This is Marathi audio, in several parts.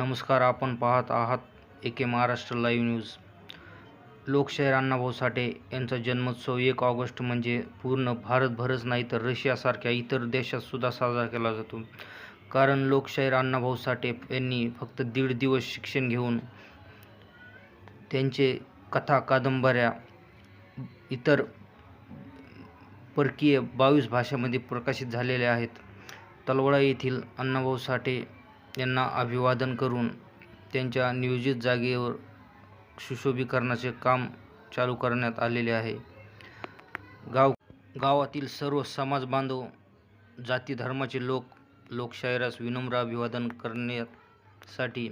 नमस्कार आपण पाहत आहात एके महाराष्ट्र लाईव्ह न्यूज. लोकशाहीर अण्णाभाऊ साठे यांचा जन्मोत्सव एक ऑगस्ट म्हणजे पूर्ण भारतभरच नाही तर रशियासारख्या इतर देशातसुद्धा साजरा केला जातो. कारण लोकशाहीर अण्णाभाऊ साठे यांनी फक्त दीड दिवस शिक्षण घेऊन त्यांचे कथा कादंबऱ्या इतर परकीय बावीस भाषांमध्ये प्रकाशित झालेल्या आहेत. तलवडा येथील अण्णाभाऊ साठे यांना अभिवादन करून त्यांच्या नियोजित जागेवर सुशोभीकरणाचे काम चालू करण्यात आलेले आहे. गाव गावातील सर्व समाज बांधव जाती धर्माचे लोक लोकशाहीरास विनम्र अभिवादन करण्यासाठी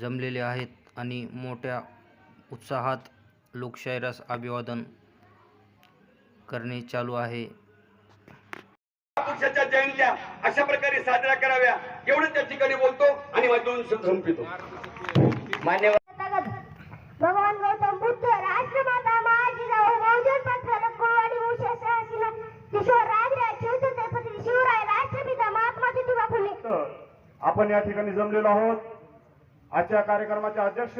जमलेले आहेत आणि मोठ्या उत्साहात लोकशाहीरास अभिवादन करणे चालू आहे. पुरुषाच्या जयंत्या अशा प्रकारे साजऱ्या कराव्या एवढं त्या ठिकाणी बोलतो आणि माझे दोन शब्द संपितो मान्यवर भगवान गौतम बुद्ध राष्ट्रमाता महाजिजाऊ बहुजन पत्र उषा सहसीना राजराज शिवछत्रपती शिवराय राष्ट्रपिता महात्मा ज्योतिबा फुले. आपण या ठिकाणी जमलेलो आहोत. आजच्या कार्यक्रमाचे अध्यक्ष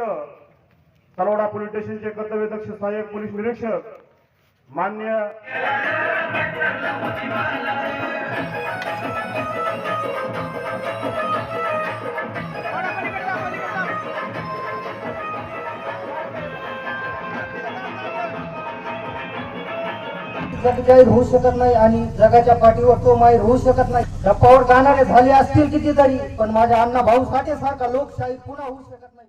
तलवाडा पोलीस स्टेशनचे कर्तव्यदक्ष सहाय्यक पोलीस निरीक्षक मान्य जग जाहीर होऊ शकत नाही आणि जगाच्या पाठीवर तो माहीर होऊ शकत नाही. डप्पावर जाणारे झाले असतील कितीतरी पण माझ्या अण्णा भाऊ साठे सारखा लोकशाही पुन्हा होऊ शकत नाही.